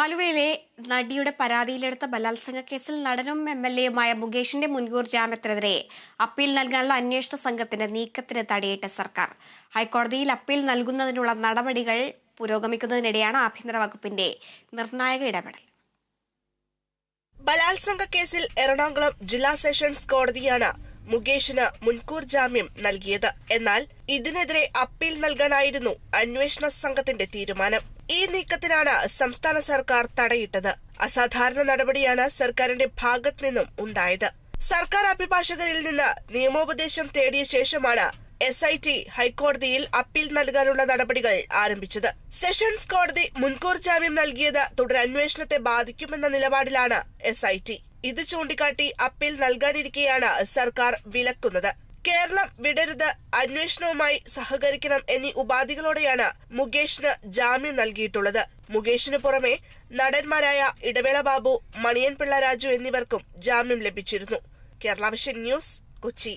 ആലുവയിലെ നടിയുടെ പരാതിയിലെടുത്ത ബലാത്സംഗ കേസിൽ നടനും എം എൽ എയുമായ മുകേഷിന്റെ മുൻകൂർ ജാമ്യത്തിനെതിരെ അപ്പീൽ നൽകാനുള്ള അന്വേഷണ സംഘത്തിന്റെ നീക്കത്തിന് തടയിട്ട സർക്കാർ. ഹൈക്കോടതിയിൽ അപ്പീൽ നൽകുന്നതിനുള്ള നടപടികൾ പുരോഗമിക്കുന്നതിനിടെയാണ് ആഭ്യന്തര വകുപ്പിന്റെ നിർണായക ഇടപെടൽ. ബലാത്സംഗ കേസിൽ എറണാകുളം ജില്ലാ സെഷൻസ് കോടതിയാണ് മുകേഷിന് മുൻകൂർ ജാമ്യം നൽകിയത്. എന്നാൽ ഇതിനെതിരെ അപ്പീൽ നൽകാനായിരുന്നു അന്വേഷണ സംഘത്തിന്റെ തീരുമാനം. ഈ നീക്കത്തിനാണ് സംസ്ഥാന സർക്കാർ തടയിട്ടത്. അസാധാരണ നടപടിയാണ് സർക്കാരിന്റെ ഭാഗത്ത് നിന്നും ഉണ്ടായത്. സർക്കാർ അഭിഭാഷകരിൽ നിന്ന് നിയമോപദേശം തേടിയ ശേഷമാണ് എസ് ഐ ടി ഹൈക്കോടതിയിൽ അപ്പീൽ നൽകാനുള്ള നടപടികൾ ആരംഭിച്ചത്. സെഷൻസ് കോടതി മുൻകൂർ ജാമ്യം നൽകിയത് തുടരന്വേഷണത്തെ ബാധിക്കുമെന്ന നിലപാടിലാണ് എസ് ഐ ടി. ഇത് ചൂണ്ടിക്കാട്ടി അപ്പീൽ നൽകാനിരിക്കെയാണ് സർക്കാർ വിലക്കുന്നത്. കേരളം വിടരുത് അന്വേഷണവുമായി സഹകരിക്കണം എന്നീ ഉപാധികളോടെയാണ് മുകേഷിന് ജാമ്യം നൽകിയിട്ടുള്ളത്. മുകേഷിന് പുറമെ നടന്മാരായ ഇടവേള ബാബു മണിയൻ പിള്ള രാജു എന്നിവർക്കും ജാമ്യം ലഭിച്ചിരുന്നു. Kerala vision news Kochi.